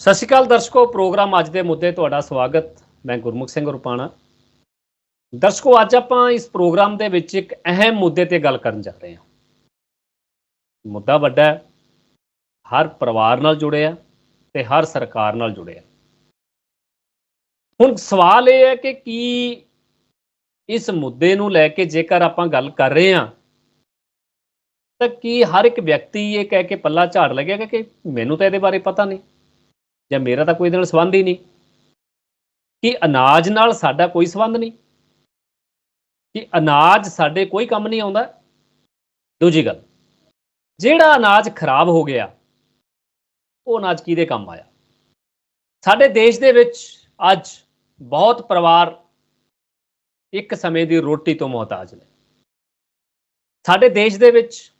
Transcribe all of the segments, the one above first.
ਸਤਿ ਸ਼੍ਰੀ ਅਕਾਲ ਦਰਸ਼ਕੋ, ਪ੍ਰੋਗਰਾਮ ਅੱਜ ਦੇ ਮੁੱਦੇ ਤੁਹਾਡਾ ਸਵਾਗਤ। ਮੈਂ ਗੁਰਮੁਖ ਸਿੰਘ ਰੁਪਾਣਾ। ਦਰਸ਼ਕੋ, ਅੱਜ ਆਪਾਂ ਇਸ ਪ੍ਰੋਗਰਾਮ ਦੇ ਵਿੱਚ ਇੱਕ ਅਹਿਮ ਮੁੱਦੇ ਤੇ ਗੱਲ ਕਰਨ ਜਾ ਰਹੇ ਹਾਂ। ਮੁੱਦਾ ਵੱਡਾ ਹੈ, ਹਰ ਪਰਿਵਾਰ ਨਾਲ ਜੁੜਿਆ ਤੇ ਹਰ ਸਰਕਾਰ ਨਾਲ ਜੁੜਿਆ ਹੁਣ ਸਵਾਲ ਇਹ ਹੈ ਕਿ ਕੀ ਇਸ ਮੁੱਦੇ ਨੂੰ ਲੈ ਕੇ ਜੇਕਰ ਆਪਾਂ ਗੱਲ ਕਰ ਰਹੇ ਹਾਂ, ਤਾਂ ਕੀ ਹਰ ਇੱਕ ਵਿਅਕਤੀ ਇਹ ਕਹਿ ਕੇ ਪੱਲਾ ਝਾੜ ਲੱਗੇਗਾ ਕਿ ਮੈਨੂੰ ਤਾਂ ਇਹਦੇ ਬਾਰੇ ਪਤਾ ਨਹੀਂ? ਜਾਂ ਮੇਰਾ ਤਾਂ ਕੋਈ ਇਹਦੇ ਨਾਲ ਸੰਬੰਧ ਹੀ ਨਹੀਂ। ਕਿ ਅਨਾਜ ਨਾਲ ਸਾਡਾ ਕੋਈ ਸੰਬੰਧ ਨਹੀਂ। ਕਿ ਅਨਾਜ ਸਾਡੇ ਕੋਈ ਕੰਮ ਨਹੀਂ ਆਉਂਦਾ। ਦੂਜੀ ਗੱਲ, ਜਿਹੜਾ ਅਨਾਜ ਖਰਾਬ ਹੋ ਗਿਆ, ਉਹ ਅਨਾਜ ਕਿਹਦੇ ਕੰਮ ਆਇਆ? ਸਾਡੇ ਦੇਸ਼ ਦੇ ਵਿੱਚ ਅੱਜ ਬਹੁਤ ਪਰਿਵਾਰ ਇੱਕ ਸਮੇਂ ਦੀ ਰੋਟੀ ਤੋਂ ਮੁਹਤਾਜ ਨੇ। ਸਾਡੇ ਦੇਸ਼ ਦੇ ਵਿੱਚ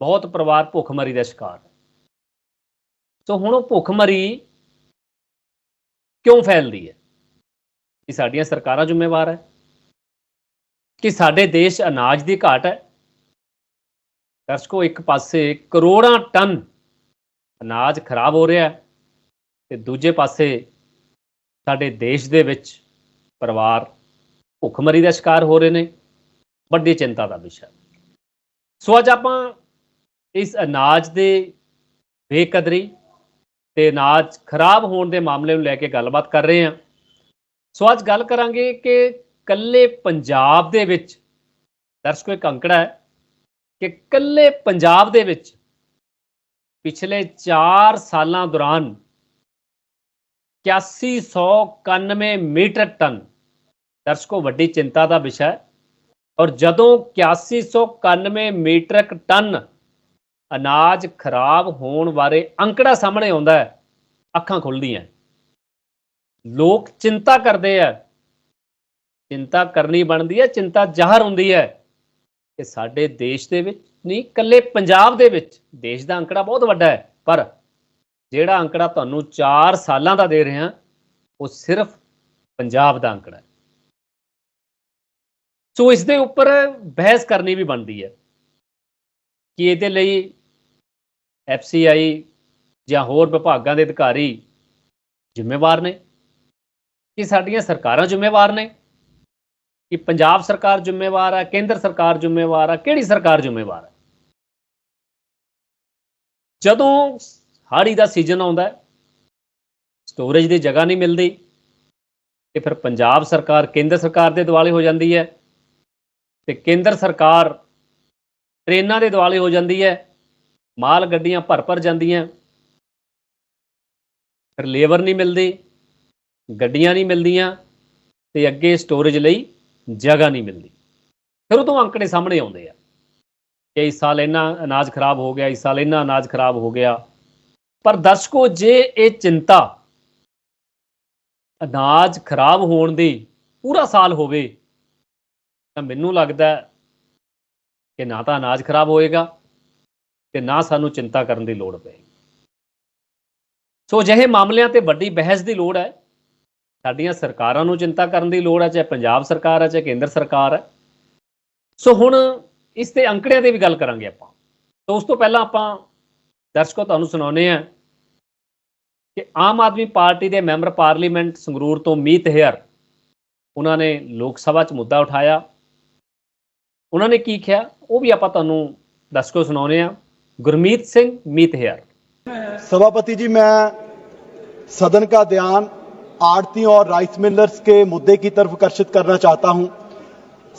ਬਹੁਤ ਪਰਿਵਾਰ ਭੁੱਖਮਰੀ ਦਾ ਸ਼ਿਕਾਰ ਹੈ ਸੋ ਹੁਣ ਉਹ ਭੁੱਖਮਰੀ ਕਿਉਂ ਫੈਲਦੀ ਹੈ? ਕਿ ਸਾਡੀਆਂ ਸਰਕਾਰਾਂ ਜ਼ਿੰਮੇਵਾਰ ਹੈ? ਕਿ ਸਾਡੇ ਦੇਸ਼ ਅਨਾਜ ਦੀ ਘਾਟ ਹੈ? ਦਰਸ਼ਕੋ, ਇੱਕ ਪਾਸੇ ਕਰੋੜਾਂ ਟਨ ਅਨਾਜ ਖਰਾਬ ਹੋ ਰਿਹਾ ਹੈ ਤੇ ਦੂਜੇ ਪਾਸੇ ਸਾਡੇ ਦੇਸ਼ ਦੇ ਵਿੱਚ ਪਰਿਵਾਰ ਭੁੱਖਮਰੀ ਦਾ ਸ਼ਿਕਾਰ ਹੋ ਰਹੇ ਨੇ। ਵੱਡੀ ਚਿੰਤਾ ਦਾ ਵਿਸ਼ਾ ਸੋ ਅੱਜ ਆਪਾਂ ਇਸ ਅਨਾਜ ਦੇ ਬੇਕਦਰੀ ਤੇ ਅਨਾਜ ਖਰਾਬ ਹੋਣ ਦੇ ਮਾਮਲੇ ਨੂੰ ਲੈ ਕੇ ਗੱਲਬਾਤ ਕਰ ਰਹੇ ਹਾਂ। ਸੋ ਅੱਜ ਗੱਲ ਕਰਾਂਗੇ ਕਿ ਕੱਲੇ ਪੰਜਾਬ ਦੇ ਵਿੱਚ, ਦਰਸ਼ਕੋ ਇੱਕ ਅੰਕੜਾ ਹੈ, ਕਿ ਕੱਲੇ ਪੰਜਾਬ ਦੇ ਵਿੱਚ ਪਿਛਲੇ 4 ਸਾਲਾਂ ਦੌਰਾਨ 8191 ਮੀਟਰ ਟਨ, ਦਰਸ਼ਕੋ ਵੱਡੀ ਚਿੰਤਾ ਦਾ ਵਿਸ਼ਾ ਹੈ, ਔਰ ਜਦੋਂ 8191 ਮੀਟ੍ਰਿਕ ਟਨ ਅਨਾਜ ਖਰਾਬ ਹੋਣ ਬਾਰੇ ਅੰਕੜਾ ਸਾਹਮਣੇ ਆਉਂਦਾ ਹੈ, ਅੱਖਾਂ ਖੁੱਲਦੀਆਂ ਲੋਕ ਚਿੰਤਾ ਕਰਦੇ ਆ ਚਿੰਤਾ ਕਰਨੀ ਬਣਦੀ ਹੈ, ਚਿੰਤਾ ਜ਼ਾਹਰ ਹੁੰਦੀ ਹੈ ਕਿ ਸਾਡੇ ਦੇਸ਼ ਦੇ ਵਿੱਚ ਨਹੀਂ, ਇਕੱਲੇ ਪੰਜਾਬ ਦੇ ਵਿੱਚ ਦੇਸ਼ ਦਾ ਅੰਕੜਾ ਬਹੁਤ ਵੱਡਾ ਹੈ, ਪਰ ਜਿਹੜਾ ਅੰਕੜਾ ਤੁਹਾਨੂੰ 4 ਸਾਲਾਂ ਦਾ ਦੇ ਰਿਹਾ, ਉਹ ਸਿਰਫ ਪੰਜਾਬ ਦਾ ਅੰਕੜਾ ਹੈ। ਸੋ ਇਸ ਦੇ ਉੱਪਰ ਬਹਿਸ ਕਰਨੀ ਵੀ ਬਣਦੀ ਹੈ ਕਿ ਇਹਦੇ ਲਈ ਐਫਸੀਆਈ ਜਾਂ ਹੋਰ ਵਿਭਾਗਾਂ ਦੇ ਅਧਿਕਾਰੀ ਜ਼ਿੰਮੇਵਾਰ ਨੇ? ਕਿ ਸਾਡੀਆਂ ਸਰਕਾਰਾਂ ਜ਼ਿੰਮੇਵਾਰ ਨੇ? ਕਿ ਪੰਜਾਬ ਸਰਕਾਰ ਜ਼ਿੰਮੇਵਾਰ ਹੈ ਕੇਂਦਰ ਸਰਕਾਰ ਜ਼ਿੰਮੇਵਾਰ ਹੈ ਕਿਹੜੀ ਸਰਕਾਰ ਜ਼ਿੰਮੇਵਾਰ ਹੈ ਜਦੋਂ ਹਾੜੀ ਦਾ ਸੀਜ਼ਨ ਆਉਂਦਾ ਹੈ, ਸਟੋਰੇਜ ਦੀ ਜਗ੍ਹਾ ਨਹੀਂ ਮਿਲਦੀ, ਤੇ ਫਿਰ ਪੰਜਾਬ ਸਰਕਾਰ, ਕੇਂਦਰ ਸਰਕਾਰ ਦੇ ਦਿਵਾਲੇ ਹੋ ਜਾਂਦੀ ਹੈ, ਤੇ ਕੇਂਦਰ ਸਰਕਾਰ ਟ੍ਰੇਨਾਂ ਦੇ ਦਿਵਾਲੇ ਹੋ ਜਾਂਦੀ ਹੈ ਮਾਲ ਗੱਡੀਆਂ ਭਰ ਭਰ ਜਾਂਦੀਆਂ। ਫਿਰ ਲੇਬਰ ਨਹੀਂ ਮਿਲਦੀ, ਗੱਡੀਆਂ ਨਹੀਂ ਮਿਲਦੀਆਂ ਤੇ ਅੱਗੇ ਸਟੋਰੇਜ ਲਈ ਜਗ੍ਹਾ ਨਹੀਂ ਮਿਲਦੀ। ਫਿਰ ਉਹ ਤੋਂ ਅੰਕੜੇ ਸਾਹਮਣੇ ਆਉਂਦੇ ਆ ਕਿ ਇਸ ਸਾਲ ਇੰਨਾ ਅਨਾਜ ਖਰਾਬ ਹੋ ਗਿਆ, ਇਸ ਸਾਲ ਇੰਨਾ ਅਨਾਜ ਖਰਾਬ ਹੋ ਗਿਆ। ਪਰ ਦਰਸ਼ਕੋ, ਜੇ ਇਹ ਚਿੰਤਾ ਅਨਾਜ ਖਰਾਬ ਹੋਣ ਦੀ ਪੂਰਾ ਸਾਲ ਹੋਵੇ, ਤਾਂ ਮੈਨੂੰ ਲੱਗਦਾ ਕਿ ਨਾ ਤਾਂ ਅਨਾਜ ਖਰਾਬ ਹੋਏਗਾ। ਤੇ ਨਾ ਸਾਨੂੰ ਚਿੰਤਾ ਕਰਨ ਦੀ ਲੋੜ ਪਏਗੀ ਸੋ ਅਜਿਹੇ ਮਾਮਲਿਆਂ ਤੇ ਵੱਡੀ ਬਹਿਸ ਦੀ ਲੋੜ ਹੈ। ਸਾਡੀਆਂ ਸਰਕਾਰਾਂ ਨੂੰ ਚਿੰਤਾ ਕਰਨ ਦੀ ਲੋੜ ਹੈ, ਚਾਹੇ ਪੰਜਾਬ ਸਰਕਾਰ ਹੈ, ਚਾਹੇ ਕੇਂਦਰ ਸਰਕਾਰ ਹੈ। ਸੋ ਹੁਣ ਇਸ ਤੇ ਅੰਕੜਿਆਂ ਦੀ ਵੀ ਗੱਲ ਕਰਾਂਗੇ ਆਪਾਂ। ਤੋਂ ਉਸ ਤੋਂ ਪਹਿਲਾਂ ਆਪਾਂ ਦਰਸ਼ਕੋ ਤੁਹਾਨੂੰ ਸੁਣਾਉਨੇ ਆ ਕਿ ਆਮ ਆਦਮੀ ਪਾਰਟੀ ਦੇ ਮੈਂਬਰ ਪਾਰਲੀਮੈਂਟ ਸੰਗਰੂਰ ਤੋਂ ਮੀਤ ਹੇਅਰ, ਉਹਨਾਂ ਨੇ ਲੋਕ ਸਭਾ 'ਚ ਮੁੱਦਾ ਉਠਾਇਆ। ਉਹਨਾਂ ਨੇ ਕੀ ਕਿਹਾ, ਉਹ ਵੀ ਆਪਾਂ ਤੁਹਾਨੂੰ ਦਰਸ਼ਕੋ ਸੁਣਾਉਨੇ ਆ गुरमीत सिंह, मीत हेयर। सभापति जी, मैं सदन का ध्यान आड़तियों और राइस मिलर्स के मुद्दे की तरफ़ आकर्षित करना चाहता हूँ।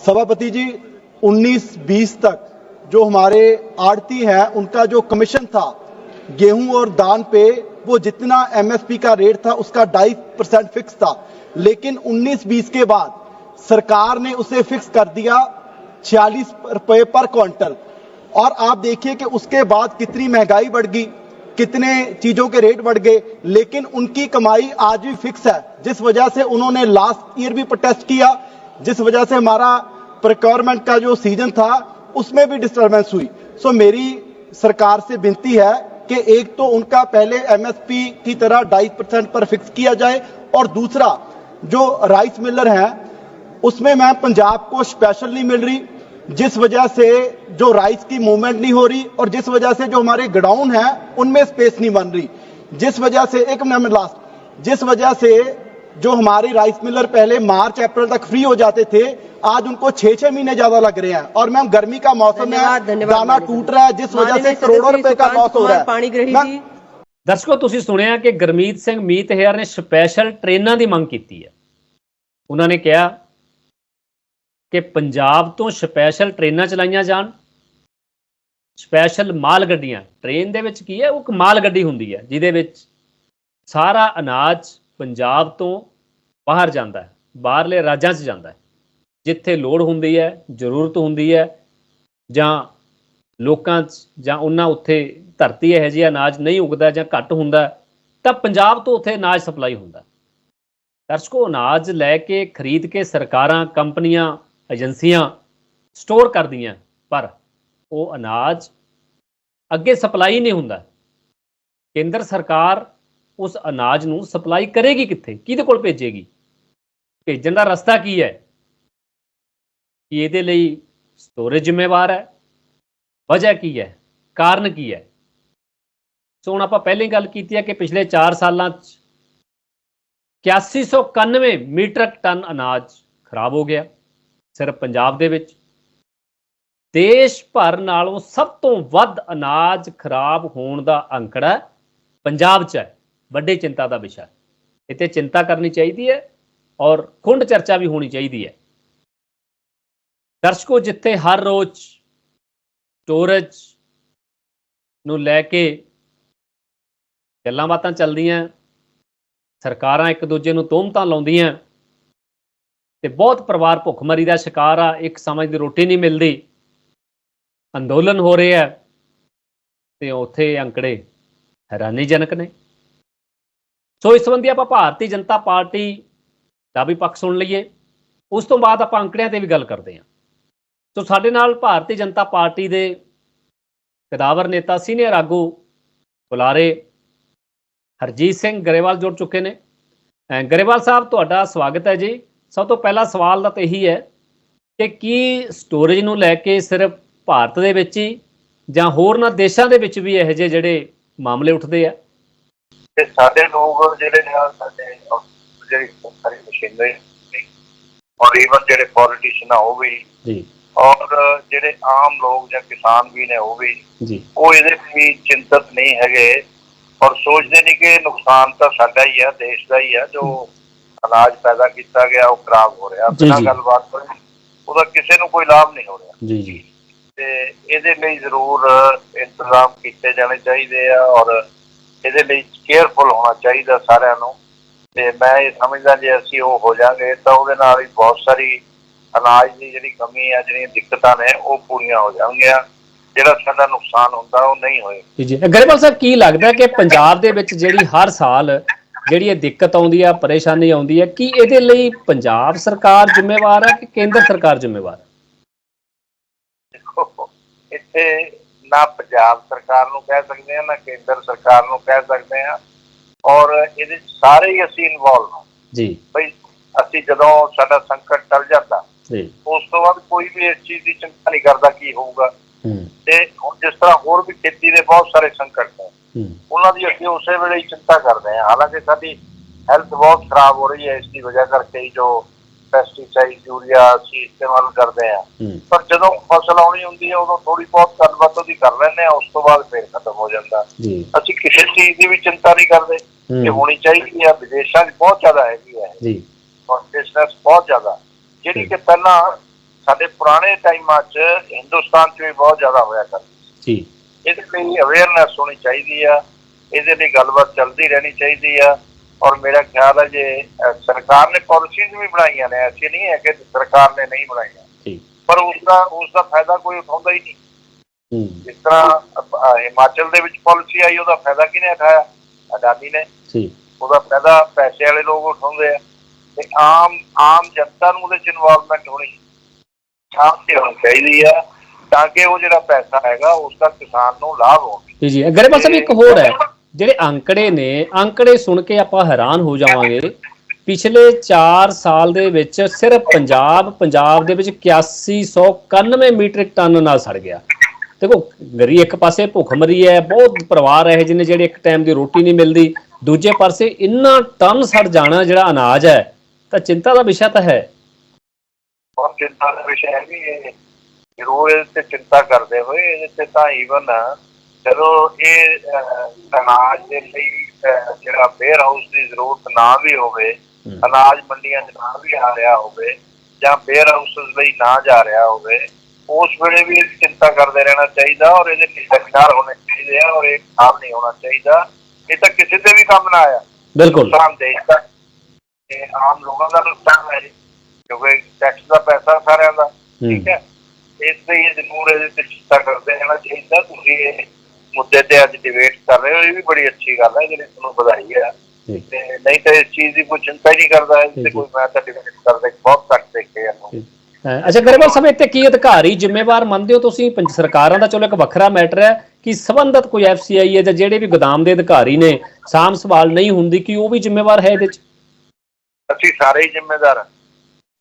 सभापति जी 19-20 तक जो हमारे आड़ती हैं, उनका जो कमीशन था, गेहूँ और दान पे, वो जितना एमएसपी का रेट था, उसका ढाई परसेंट फिक्स था। लेकिन 19-20 के बाद सरकार ने उसे फिक्स कर दिया छियालीस रुपए पर क्वांटल। और आप देखिए कि उसके बाद कितनी महँगाई बढ़ गई, कितने चीज़ों के रेट बढ़ गए, लेकिन उनकी कमाई आज भी फिक्स है, जिस वजह से उन्होंने लास्ट ईयर भी प्रोटेस्ट किया, जिस वजह से हमारा प्रिक्योरमेंट का जो सीज़न था, उसमें भी डिस्टर्बेंस हुई। सो मेरी सरकार से विनती है कि एक तो उनका पहले एमएसपी की तरह ढाई परसेंट पर फिक्स किया जाए, और दूसरा, जो राइस मिलर है, उसमें मैं पंजाब को स्पेशल नहीं मिल रही जिस वजह से जो राइस की मूवमेंट नहीं हो रही और जिस वजह से जो हमारे गोडाउन है उनमें स्पेस नहीं बन रही जिस वजह से एक मिनट लास्ट जिस वजह से जो हमारे राइस मिलर पहले मार्च अप्रैल तक फ्री हो जाते थे आज उनको छह छह महीने ज्यादा लग रहे हैं और मैम गर्मी का मौसम धन्यवाद है धन्यवाद दाना माननीय टूट रहा है जिस वजह से माननीय करोड़ों सदस्य रुपए का सुकांत लॉस हो कुमार रहा है पाणीग्रही मैं- जी ਦਰਸ਼ਕੋ ਤੁਸੀਂ ਸੁਣਿਆ ਕਿ ਗਰਮੀਤ ਸਿੰਘ ਮੀਤ ਹੇਅਰ ਨੇ ਸਪੈਸ਼ਲ ਟ੍ਰੇਨਾਂ ਦੀ ਮੰਗ ਕੀਤੀ ਹੈ ਉਹਨਾਂ ਨੇ ਕਿਹਾ ਕਿ ਪੰਜਾਬ ਤੋਂ ਸਪੈਸ਼ਲ ਟ੍ਰੇਨਾਂ ਚਲਾਈਆਂ ਜਾਣ ਸਪੈਸ਼ਲ ਮਾਲ ਗੱਡੀਆਂ। ਟ੍ਰੇਨ ਦੇ ਵਿੱਚ ਕੀ ਹੈ? ਉਹ ਇੱਕ ਮਾਲ ਗੱਡੀ ਹੁੰਦੀ ਹੈ, ਜਿਹਦੇ ਵਿੱਚ ਸਾਰਾ ਅਨਾਜ ਪੰਜਾਬ ਤੋਂ ਬਾਹਰ ਜਾਂਦਾ ਹੈ, ਬਾਹਰਲੇ ਰਾਜਾਂ 'ਚ ਜਾਂਦਾ ਹੈ। ਜਿੱਥੇ ਲੋੜ ਹੁੰਦੀ ਹੈ, ਜ਼ਰੂਰਤ ਹੁੰਦੀ ਹੈ, ਜਾਂ ਲੋਕਾਂ 'ਚ, ਜਾਂ ਉਹਨਾਂ ਉੱਥੇ ਧਰਤੀ ਇਹੋ ਜਿਹੀ ਅਨਾਜ ਨਹੀਂ ਉਗਦਾ ਜਾਂ ਘੱਟ ਹੁੰਦਾ, ਤਾਂ ਪੰਜਾਬ ਤੋਂ ਉੱਥੇ ਅਨਾਜ ਸਪਲਾਈ ਹੁੰਦਾ ਦਰਸ਼ਕੋ, ਅਨਾਜ ਲੈ ਕੇ, ਖਰੀਦ ਕੇ ਸਰਕਾਰਾਂ, ਕੰਪਨੀਆਂ ਏਜੰਸੀਆਂ ਸਟੋਰ ਕਰਦੀਆਂ, ਪਰ ਉਹ ਅਨਾਜ ਅੱਗੇ ਸਪਲਾਈ ਨਹੀਂ ਹੁੰਦਾ। ਕੇਂਦਰ ਸਰਕਾਰ ਉਸ ਅਨਾਜ ਨੂੰ ਸਪਲਾਈ ਕਰੇਗੀ ਕਿੱਥੇ? ਕਿਹਦੇ ਕੋਲ ਭੇਜੇਗੀ? ਭੇਜਣ ਦਾ ਰਸਤਾ ਕੀ ਹੈ? ਕਿ ਇਹਦੇ ਲਈ ਸਟੋਰੇਜ ਜ਼ਿੰਮੇਵਾਰ ਹੈ? ਵਜ੍ਹਾ ਕੀ ਹੈ? ਕਾਰਨ ਕੀ ਹੈ? ਸੋ ਹੁਣ ਆਪਾਂ ਪਹਿਲਾਂ ਗੱਲ ਕੀਤੀ ਹੈ ਕਿ ਪਿਛਲੇ 4 ਸਾਲਾਂ 'ਚ 8191 ਮੀਟ੍ਰਿਕ ਟਨ ਅਨਾਜ ਖਰਾਬ ਹੋ ਗਿਆ। ਸਿਰਫ ਪੰਜਾਬ ਦੇ ਵਿੱਚ। ਦੇਸ਼ ਭਰ ਨਾਲੋਂ ਸਭ ਤੋਂ ਵੱਧ ਅਨਾਜ ਖਰਾਬ ਹੋਣ ਦਾ ਅੰਕੜਾ ਪੰਜਾਬ 'ਚ ਹੈ। ਵੱਡੀ ਚਿੰਤਾ ਦਾ ਵਿਸ਼ਾ ਇੱਥੇ ਚਿੰਤਾ ਕਰਨੀ ਚਾਹੀਦੀ ਹੈ ਔਰ ਖੁੰਡ ਚਰਚਾ ਵੀ ਹੋਣੀ ਚਾਹੀਦੀ ਹੈ। ਦਰਸ਼ਕੋ, ਜਿੱਥੇ ਹਰ ਰੋਜ਼ ਸਟੋਰੇਜ ਨੂੰ ਲੈ ਕੇ ਗੱਲਾਂ ਬਾਤਾਂ ਚੱਲਦੀਆਂ, ਸਰਕਾਰਾਂ ਇੱਕ ਦੂਜੇ ਨੂੰ ਤੋਹਮਤਾਂ ਲਾਉਂਦੀਆਂ ਤੇ ਬਹੁਤ ਪਰਿਵਾਰ ਭੁੱਖਮਰੀ ਦਾ ਸ਼ਿਕਾਰ ਆ, ਇੱਕ ਸਮਝ ਦੀ ਰੋਟੀ ਨਹੀਂ ਮਿਲਦੀ। ਅੰਦੋਲਨ ਹੋ ਰਹੇ ਆ ਤੇ ਉੱਥੇ ਅੰਕੜੇ ਹੈਰਾਨੀਜਨਕ ਨੇ। ਸੋ ਇਸ ਸੰਬੰਧੀ ਆਪਾਂ ਭਾਰਤੀ ਜਨਤਾ ਪਾਰਟੀ ਦਾ ਵੀ ਪੱਖ ਸੁਣ ਲਈਏ। ਉਸ ਤੋਂ ਬਾਅਦ ਆਪਾਂ ਅੰਕੜਿਆਂ ਤੇ ਵੀ ਗੱਲ ਕਰਦੇ ਹਾਂ। ਸੋ ਸਾਡੇ ਨਾਲ ਭਾਰਤੀ ਜਨਤਾ ਪਾਰਟੀ ਦੇ ਕਦਾਵਰ ਨੇਤਾ ਸੀਨੀਅਰ ਆਗੂ ਬੁਲਾਰੇ ਹਰਜੀਤ ਸਿੰਘ ਗਰੇਵਾਲ ਜੁੜ ਚੁੱਕੇ ਨੇ। ਗਰੇਵਾਲ ਸਾਹਿਬ, ਤੁਹਾਡਾ ਸਵਾਗਤ ਹੈ ਜੀ। ਸਭ ਤੋਂ ਪਹਿਲਾ ਸਵਾਲ ਦਾ ਤਾਂ ਇਹੀ ਹੈ ਕਿ ਕੀ ਸਟੋਰੇਜ ਨੂੰ ਲੈ ਕੇ ਸਿਰਫ ਭਾਰਤ ਦੇ ਵਿੱਚ ਹੀ ਜਾਂ ਹੋਰਨਾਂ ਦੇਸ਼ਾਂ ਦੇ ਵਿੱਚ ਵੀ ਇਹੋ ਜਿਹੇ ਜਿਹੜੇ ਮਾਮਲੇ ਉੱਠਦੇ ਆ? ਤੇ ਸਾਡੇ ਲੋਕ ਜਿਹੜੇ ਨੇ ਸਾਡੇ ਜਿਹੜੀ ਸਾਰੀ ਮਸ਼ੀਨਰੀ ਔਰ ਈਵਨ ਜਿਹੜੇ ਪੋਲੀਟੀਸ਼ੀਅਨ ਆ ਉਹ ਵੀ ਜੀ। ਔਰ ਜਿਹੜੇ ਆਮ ਲੋਕ ਜਾਂ ਕਿਸਾਨ ਵੀ ਨੇ ਉਹ ਵੀ ਜੀ। ਉਹ ਇਹਦੇ ਵੀ ਚਿੰਤਤ ਨਹੀਂ ਹੈਗੇ ਔਰ ਸੋਚਦੇ ਨਹੀਂ ਕਿ ਨੁਕਸਾਨ ਤਾਂ ਸਾਡਾ ਹੀ ਆ ਦੇਸ਼ ਦਾ ਹੀ ਆ ਜੋ ਅਨਾਜ ਪੈਦਾ ਕੀਤਾ ਗਿਆ ਉਹ ਖਰਾਬ ਹੋ ਰਿਹਾ। ਬਿਨਾਂ। ਗੱਲਬਾਤ ਤੋਂ ਉਹਦਾ ਕਿਸੇ ਨੂੰ ਕੋਈ ਲਾਭ ਨਹੀਂ ਹੋ ਰਿਹਾ। ਜੀ ਜੀ। ਤੇ ਇਹਦੇ ਲਈ ਜ਼ਰੂਰ ਇੰਤਜ਼ਾਮ ਕੀਤੇ ਜਾਣੇ ਚਾਹੀਦੇ ਆ ਔਰ ਇਹਦੇ ਲਈ ਕੇਅਰਫੁਲ ਹੋਣਾ ਚਾਹੀਦਾ ਸਾਰਿਆਂ ਨੂੰ। ਤੇ ਮੈਂ ਇਹ ਸਮਝਦਾ ਜੇ ਅਸੀਂ ਉਹ ਹੋ ਜਾਾਂਗੇ ਤਾਂ ਉਹਦੇ ਨਾਲ ਹੀ ਬਹੁਤ ਸਾਰੀ ਅਨਾਜ ਦੀ ਜਿਹੜੀ ਕਮੀ ਆ ਜਿਹੜੀਆਂ ਦਿੱਕਤਾਂ ਨੇ ਉਹ ਪੂਰੀਆਂ ਹੋ ਜਾਣਗੀਆਂ। ਜਿਹੜਾ ਸਾਡਾ ਨੁਕਸਾਨ ਹੁੰਦਾ ਉਹ ਨਹੀਂ ਹੋਏ ਜੀ ਜੀ। ਗਰੇਵਾਲ ਸਾਹਿਬ ਕੀ ਲੱਗਦਾ ਕਿ ਪੰਜਾਬ ਦੇ ਵਿੱਚ ਜਿਹੜੀ ਹਰ ਸਾਲ ਜਿਹੜੀ ਇਹ ਦਿੱਕਤ ਆਉਂਦੀ ਆ ਪਰੇਸ਼ਾਨੀ ਆਉਂਦੀ ਹੈ ਕੀ ਇਹਦੇ ਲਈ ਪੰਜਾਬ ਸਰਕਾਰ ਜ਼ਿੰਮੇਵਾਰ ਹੈ ਕਿ ਕੇਂਦਰ ਸਰਕਾਰ ਜ਼ਿੰਮੇਵਾਰ ਹੈ ਦੇਖੋ ਇੱਥੇ ਨਾ ਪੰਜਾਬ ਸਰਕਾਰ ਨੂੰ ਕਹਿ ਸਕਦੇ ਆ ਨਾ ਕੇਂਦਰ ਸਰਕਾਰ ਨੂੰ ਕਹਿ ਸਕਦੇ ਆ ਔਰ ਇਹਦੇ ਸਾਰੇ ਹੀ ਅਸੀਂ ਇਨਵੋਲਵ ਹਾਂ। ਜੀ। ਬਈ ਅਸੀਂ ਜਦੋਂ ਸਾਡਾ ਸੰਕਟ ਟਲ ਜਾਂਦਾ ਜੀ। ਉਸ ਤੋਂ ਬਾਅਦ ਕੋਈ ਵੀ ਇਸ ਚੀਜ਼ ਦੀ ਚਿੰਤਾ ਨਹੀਂ ਕਰਦਾ ਕੀ ਹੋਊਗਾ। ਹੂੰ। ਤੇ ਹੁਣ ਜਿਸ ਤਰ੍ਹਾਂ ਹੋਰ ਵੀ ਖੇਤੀ ਦੇ ਬਹੁਤ ਸਾਰੇ ਸੰਕਟ ਨੇ ਉਹਨਾਂ ਦੀ ਅਸੀਂ ਉਸੇ ਵੇਲੇ ਹੀ ਚਿੰਤਾ ਕਰਦੇ ਹਾਂ। ਹਾਲਾਂਕਿ ਸਾਡੀ ਹੈਲਥ ਬਹੁਤ ਖਰਾਬ ਹੋ ਰਹੀ ਹੈ ਇਸ ਦੀ ਵਜ੍ਹਾ ਕਰਕੇ ਹੀ ਜੋ ਪੈਸਟੀਸਾਈਡ ਯੂਰੀਆ ਅਸੀਂ ਇਸਤੇਮਾਲ ਕਰਦੇ ਹਾਂ। ਹੂੰ। ਪਰ ਜਦੋਂ ਫਸਲ ਆਉਣੀ ਹੁੰਦੀ ਹੈ ਉਦੋਂ ਥੋੜੀ ਬਹੁਤ ਗੱਲਬਾਤ ਉਹਦੀ ਕਰ ਲੈਂਦੇ ਆ ਉਸ ਤੋਂ ਬਾਅਦ ਫੇਰ ਖਤਮ ਹੋ ਜਾਂਦਾ। ਅਸੀਂ ਕਿਸੇ ਚੀਜ਼ ਦੀ ਵੀ ਚਿੰਤਾ ਨਹੀਂ ਕਰਦੇ। ਇਹ ਹੋਣੀ ਚਾਹੀਦੀ ਹੈ। ਵਿਦੇਸ਼ਾਂ 'ਚ ਬਹੁਤ ਜ਼ਿਆਦਾ ਹੈਗੀ ਹੈ। ਜੀ। ਕੌਨਸ਼ੀਅਸਨੈਸ ਬਹੁਤ ਜ਼ਿਆਦਾ। ਜਿਹੜੀ ਕਿ ਪਹਿਲਾਂ ਸਾਡੇ ਪੁਰਾਣੇ ਟਾਈਮਾਂ 'ਚ ਹਿੰਦੁਸਤਾਨ 'ਚ ਵੀ ਬਹੁਤ ਜ਼ਿਆਦਾ ਹੋਇਆ ਕਰਦੀ ਜੀ। ਸੀ ਇਹਦੇ ਲਈ ਅਵੇਅਰਨੈਸ ਹੋਣੀ ਚਾਹੀਦੀ ਆ। ਇਹਦੇ ਲਈ ਗੱਲਬਾਤ ਚੱਲਦੀ ਰਹਿਣੀ ਚਾਹੀਦੀ ਆ। ਔਰ ਮੇਰਾ ਖਿਆਲ ਹੈ ਜੇ ਸਰਕਾਰ ਨੇ ਪਾਲਿਸੀਜ਼ ਵੀ ਬਣਾਈਆਂ ਨੇ ਐਸੀ ਨਹੀਂ ਹੈ ਕਿ ਸਰਕਾਰ ਨੇ ਨਹੀਂ ਬਣਾਈਆਂ। ਪਰ ਉਸ ਦਾ ਉਸ ਦਾ ਫਾਇਦਾ ਕੋਈ ਉਠਾਉਂਦਾ ਹੀ ਨਹੀਂ। ਜਿਸ ਤਰ੍ਹਾਂ ਹਿਮਾਚਲ ਦੇ ਵਿੱਚ ਪਾਲਿਸੀ ਆਈ ਉਹਦਾ ਫਾਇਦਾ ਕਿਹਨੇ ਉਠਾਇਆ? ਅਡਾਨੀ ਨੇ। ਉਹਦਾ ਫਾਇਦਾ ਪੈਸੇ ਵਾਲੇ ਲੋਕ ਉਠਾਉਂਦੇ ਆ। ਤੇ ਆਮ ਆਮ ਜਨਤਾ ਨੂੰ ਉਹਦੇ ਚ ਇਨਵੋਲਵਮੈਂਟ ਹੋਣੀ ਚਾਹੀਦੀ ਹੋਣੀ ਚਾਹੀਦੀ ਆ। ਤਾਂ ਕਿ ਉਹ ਜਿਹੜਾ ਪੈਸਾ ਹੈਗਾ ਉਸ ਦਾ ਕਿਸਾਨ ਨੂੰ ਲਾਭ ਹੋਵੇ। ਜੀ ਜੀ। ਗਰੇਵਾਲ ਸਾਹਿਬ ਇੱਕ ਹੋਰ ਹੈ। ਜਿਹੜੇ ਅੰਕੜੇ ਨੇ ਅੰਕੜੇ ਸੁਣ ਕੇ ਆਪਾਂ ਹੈਰਾਨ ਹੋ ਜਾਵਾਂਗੇ। ਪਿਛਲੇ 4 ਸਾਲ ਦੇ ਵਿੱਚ ਸਿਰਫ ਪੰਜਾਬ ਪੰਜਾਬ ਦੇ ਵਿੱਚ 8191 ਮੀਟ੍ਰਿਕ ਟਨ ਨਾਲ ਸੜ ਗਿਆ। ਦੇਖੋ ਗਰੀ ਇੱਕ ਪਾਸੇ ਭੁੱਖਮਰੀ ਹੈ ਬਹੁਤ ਪਰਿਵਾਰ ਹੈ ਜਿਹਨੇ ਜਿਹੜੇ ਇੱਕ ਟਾਈਮ ਦੀ ਰੋਟੀ ਨਹੀਂ ਮਿਲਦੀ। ਦੂਜੇ ਪਾਸੇ ਇੰਨਾ ਟਨ ਸੜ ਜਾਣਾ ਜਿਹੜਾ ਅਨਾਜ ਹੈ ਤਾਂ ਚਿੰਤਾ ਦਾ ਵਿਸ਼ਾ ਤਾਂ ਹੈ। ਔਰ ਚਿੰਤਾ ਦਾ ਵਿਸ਼ਾ ਹੈ ਵੀ ਇਹ ਜ਼ਰੂਰ ਇਹਦੇ ਤੇ ਚਿੰਤਾ ਕਰਦੇ ਹੋਏ ਇਹਦੇ ਤੇ ਤਾਂ ਈਵਨ ਜਦੋਂ ਇਹ ਅਨਾਜ ਦੇ ਲਈ ਜਿਹੜਾ ਵੇਅਰ ਹਾਊਸ ਦੀ ਜ਼ਰੂਰਤ ਨਾ ਵੀ ਹੋਵੇ। ਅਨਾਜ ਮੰਡੀਆਂ 'ਚ ਨਾ ਵੀ ਆ ਰਿਹਾ ਹੋਵੇ ਜਾਂ ਵੇਅਰ ਹਾਊਸਸ ਲਈ ਨਾ ਜਾ ਰਿਹਾ ਹੋਵੇ ਉਸ ਵੇਲੇ ਵੀ ਚਿੰਤਾ ਕਰਦੇ ਰਹਿਣਾ ਚਾਹੀਦਾ ਔਰ ਇਹਦੇ ਲਈ ਸਰਕਾਰ ਹੋਣੇ ਚਾਹੀਦੇ ਆ ਔਰ ਇਹ ਕੰਮ ਨਹੀਂ ਹੋਣਾ ਚਾਹੀਦਾ। ਇਹ ਤਾਂ ਕਿਸੇ ਤੇ ਵੀ ਕੰਮ ਨਾ ਆਇਆ। ਬਿਲਕੁਲ। ਨੁਕਸਾਨ ਦੇਸ਼ ਦਾ ਤੇ ਆਮ ਲੋਕਾਂ ਦਾ ਨੁਕਸਾਨ ਹੈ ਜੀ ਕਿਉਂਕਿ ਟੈਕਸ ਦਾ ਪੈਸਾ ਸਾਰਿਆਂ ਦਾ ਠੀਕ ਹੈ। ਇਸ ਲਈ ਇਹ ਜ਼ਰੂਰ ਇਹਦੇ ਤੇ ਚਿੰਤਾ ਕਰਦੇ ਰਹਿਣਾ ਚਾਹੀਦਾ। ਤੁਸੀਂ ਇਹ ਮੁੱਦੇ ਤੇ ਅੱਜ ਡਿਬੇਟ ਕਰ ਰਹੇ ਹੋ ਇਹ ਵੀ ਬੜੀ ਅੱਛੀ ਗੱਲ ਹੈ ਜਿਹੜੀ ਤੁਹਾਨੂੰ ਵਧਾਈ ਹੈ। ਤੇ ਨਹੀਂ ਤਾਂ ਇਸ ਚੀਜ਼ ਦੀ ਕੋਈ ਚਿੰਤਾ ਹੀ ਨਹੀਂ ਕਰਦਾ ਇਸ ਜੀ, ਤੇ। ਕੋਈ ਮੈਂ ਤਾਂ ਡਿਬੇਟ ਕਰਦੇ ਬਹੁਤ ਘੱਟ ਦੇਖੇ ਅਹ ਅੱਛਾ ਗਰੇਵਾਲ ਸਾਹਿਬ ਇੱਥੇ ਕੀ ਅਧਿਕਾਰੀ ਜ਼ਿੰਮੇਵਾਰ ਮੰਨਦੇ ਹੋ ਤੁਸੀਂ? ਪੰਜ ਸਰਕਾਰਾਂ ਦਾ ਚਲੋ ਇੱਕ ਵੱਖਰਾ ਮੈਟਰ ਹੈ ਕਿ ਸੰਬੰਧਤ ਕੋਈ ਐਫਸੀਆਈ ਹੈ ਜਾਂ ਜਿਹੜੇ ਵੀ ਗੋਦਾਮ ਦੇ ਅਧਿਕਾਰੀ ਨੇ ਸਾਂਭ ਸੰਭਾਲ ਨਹੀਂ ਹੁੰਦੀ ਕਿ ਉਹ ਵੀ ਜ਼ਿੰਮੇਵਾਰ ਹੈ ਇਹਦੇ 'ਚ? ਅਸੀਂ ਸਾਰੇ ਹੀ ਜ਼ਿੰਮੇਦਾਰ ਹਾਂ।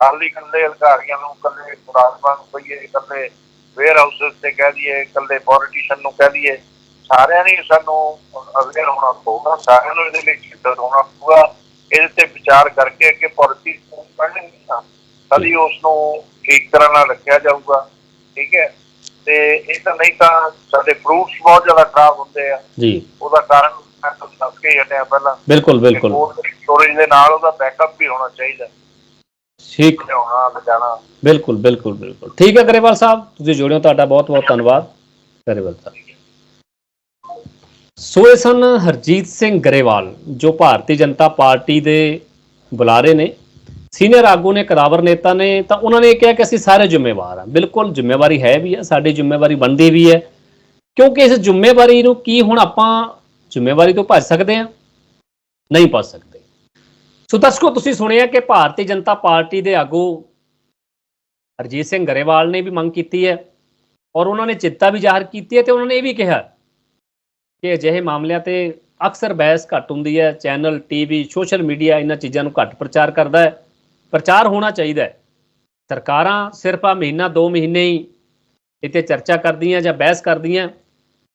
ਖਾਲੀ ਇਕੱਲੇ ਅਧਿਕਾਰੀਆਂ ਨੂੰ ਇਕੱਲੇ ਮੁਲਾਜ਼ਮਾਂ ਨੂੰ ਕਹੀਏ ਇਕੱਲੇ ਵੇਅਰ ਹਾਊਸਸ ਤੇ ਕਹਿ ਦਈਏ ਇਕੱਲੇ ਪੋਲੀਟੀਸ਼ੀਅਨ ਨੂੰ ਕਹਿ ਦਈਏ ਸਾਰਿਆਂ ਨੇ ਸਾਨੂੰ ਅਵੇਅਰ ਹੋਣਾ ਪਊਗਾ ਸਾਰਿਆਂ ਨੂੰ ਇਹਦੇ ਲਈ ਚਿੰਤਤ ਹੋਣਾ ਪਊਗਾ। ਇਹਦੇ ਤੇ ਵਿਚਾਰ ਕਰਕੇ ਅੱਗੇ ਪਾਲਿਸੀ ਬਣਨਗੀਆਂ ਤਦੀ ਉਸ ਨੂੰ ਠੀਕ ਤਰ੍ਹਾਂ ਨਾਲ ਰੱਖਿਆ ਜਾਊਗਾ ਠੀਕ ਹੈ? ਤੇ ਇਹ ਤਾਂ ਨਹੀਂ ਤਾਂ ਸਾਡੇ ਫਰੂਟਸ ਬਹੁਤ ਜ਼ਿਆਦਾ ਖਰਾਬ ਹੁੰਦੇ ਆ। ਜੀ। ਉਹਦਾ ਕਾਰਨ ਮੈਂ ਤੁਹਾਨੂੰ ਦੱਸ ਕੇ ਹਟਿਆ ਪਹਿਲਾਂ। ਬਿਲਕੁਲ ਬਿਲਕੁਲ। ਸਟੋਰੇਜ ਦੇ ਨਾਲ ਉਹਦਾ ਬੈਕਅਪ ਵੀ ਹੋਣਾ ਚਾਹੀਦਾ। ਠੀਕ। ਲਿਆਉਣਾ ਲਿਜਾਣਾ। ਬਿਲਕੁਲ ਬਿਲਕੁਲ ਬਿਲਕੁਲ। ਠੀਕ ਹੈ ਗਰੇਵਾਲ ਸਾਹਿਬ ਤੁਸੀਂ ਜੁੜਿਓ ਤੁਹਾਡਾ ਬਹੁਤ ਬਹੁਤ ਧੰਨਵਾਦ। ਗਰੇਵਾਲ ਸਾਹਿਬ। ਸੋ ਇਹ ਸਨ ਹਰਜੀਤ ਸਿੰਘ ਗਰੇਵਾਲ ਜੋ ਭਾਰਤੀ ਜਨਤਾ ਪਾਰਟੀ ਦੇ ਬੁਲਾਰੇ ਨੇ। ਸੀਨੀਅਰ ਆਗੂ ਨੇ ਕਦਾਵਰ ਨੇਤਾ ਨੇ। ਤਾਂ ਉਹਨਾਂ ਨੇ ਕਿਹਾ ਕਿ ਅਸੀਂ ਸਾਰੇ ਜ਼ਿੰਮੇਵਾਰ ਹਾਂ। ਬਿਲਕੁਲ ਜ਼ਿੰਮੇਵਾਰੀ ਹੈ ਵੀ ਹੈ ਸਾਡੀ ਜ਼ਿੰਮੇਵਾਰੀ ਬਣਦੀ ਵੀ ਹੈ। ਕਿਉਂਕਿ ਇਸ ਜ਼ਿੰਮੇਵਾਰੀ ਨੂੰ ਕੀ ਹੁਣ ਆਪਾਂ ਜ਼ਿੰਮੇਵਾਰੀ ਤੋਂ ਭੱਜ ਸਕਦੇ ਹਾਂ? ਨਹੀਂ ਭੱਜ ਸਕਦੇ। ਸੋ ਦਰਸ਼ਕੋ, ਤੁਸੀਂ ਸੁਣਿਆ ਕਿ ਭਾਰਤੀ ਜਨਤਾ ਪਾਰਟੀ ਦੇ ਆਗੂ ਹਰਜੀਤ ਸਿੰਘ ਗਰੇਵਾਲ ਨੇ ਵੀ ਮੰਗ ਕੀਤੀ ਹੈ ਔਰ ਉਹਨਾਂ ਨੇ ਚਿੰਤਾ ਵੀ ਜ਼ਾਹਰ ਕੀਤੀ ਹੈ ਤੇ ਉਹਨਾਂ ਨੇ ਇਹ ਵੀ ਕਿਹਾ ਕਿ ਅਜਿਹੇ ਮਾਮਲਿਆਂ ਤੇ ਅਕਸਰ ਬਹਿਸ ਘੱਟ ਹੁੰਦੀ ਹੈ, ਚੈਨਲ, ਟੀਵੀ, ਸੋਸ਼ਲ ਮੀਡੀਆ ਇਹਨਾਂ ਚੀਜ਼ਾਂ ਨੂੰ ਘੱਟ ਪ੍ਰਚਾਰ ਕਰਦਾ ਹੈ, ਪ੍ਰਚਾਰ ਹੋਣਾ ਚਾਹੀਦਾ ਹੈ। ਸਰਕਾਰਾਂ ਸਿਰਫ ਆ ਮਹੀਨਾ, ਦੋ ਮਹੀਨੇ ਹੀ ਇੱਥੇ ਚਰਚਾ ਕਰਦੀਆਂ ਜਾਂ ਬਹਿਸ ਕਰਦੀਆਂ।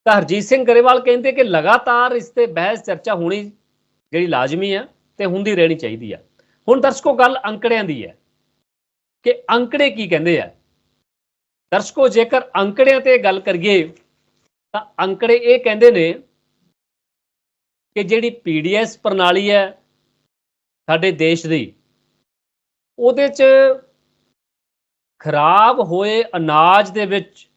ਤਾਂ ਹਰਜੀਤ ਸਿੰਘ ਗਰੇਵਾਲ ਕਹਿੰਦੇ ਕਿ ਲਗਾਤਾਰ ਇਸ ਤੇ ਬਹਿਸ, ਚਰਚਾ ਹੋਣੀ ਜਿਹੜੀ ਲਾਜ਼ਮੀ ਹੈ ਤੇ ਹੁੰਦੀ ਰਹਿਣੀ ਚਾਹੀਦੀ ਆ। ਹੁਣ ਦਰਸ਼ਕੋ, ਗੱਲ ਅੰਕੜਿਆਂ ਦੀ ਹੈ ਕਿ ਅੰਕੜੇ ਕੀ ਕਹਿੰਦੇ ਆ। ਦਰਸ਼ਕੋ, ਜੇਕਰ ਅੰਕੜਿਆਂ ਤੇ ਗੱਲ ਕਰੀਏ, ਤਾਂ ਅੰਕੜੇ ਇਹ ਕਹਿੰਦੇ ਨੇ ਕਿ ਜਿਹੜੀ ਪੀਡੀਐਸ ਪ੍ਰਣਾਲੀ ਹੈ ਸਾਡੇ ਦੇਸ਼ ਦੀ, ਉਹਦੇ 'ਚ ਖਰਾਬ ਹੋਏ ਅਨਾਜ ਦੇ ਵਿੱਚ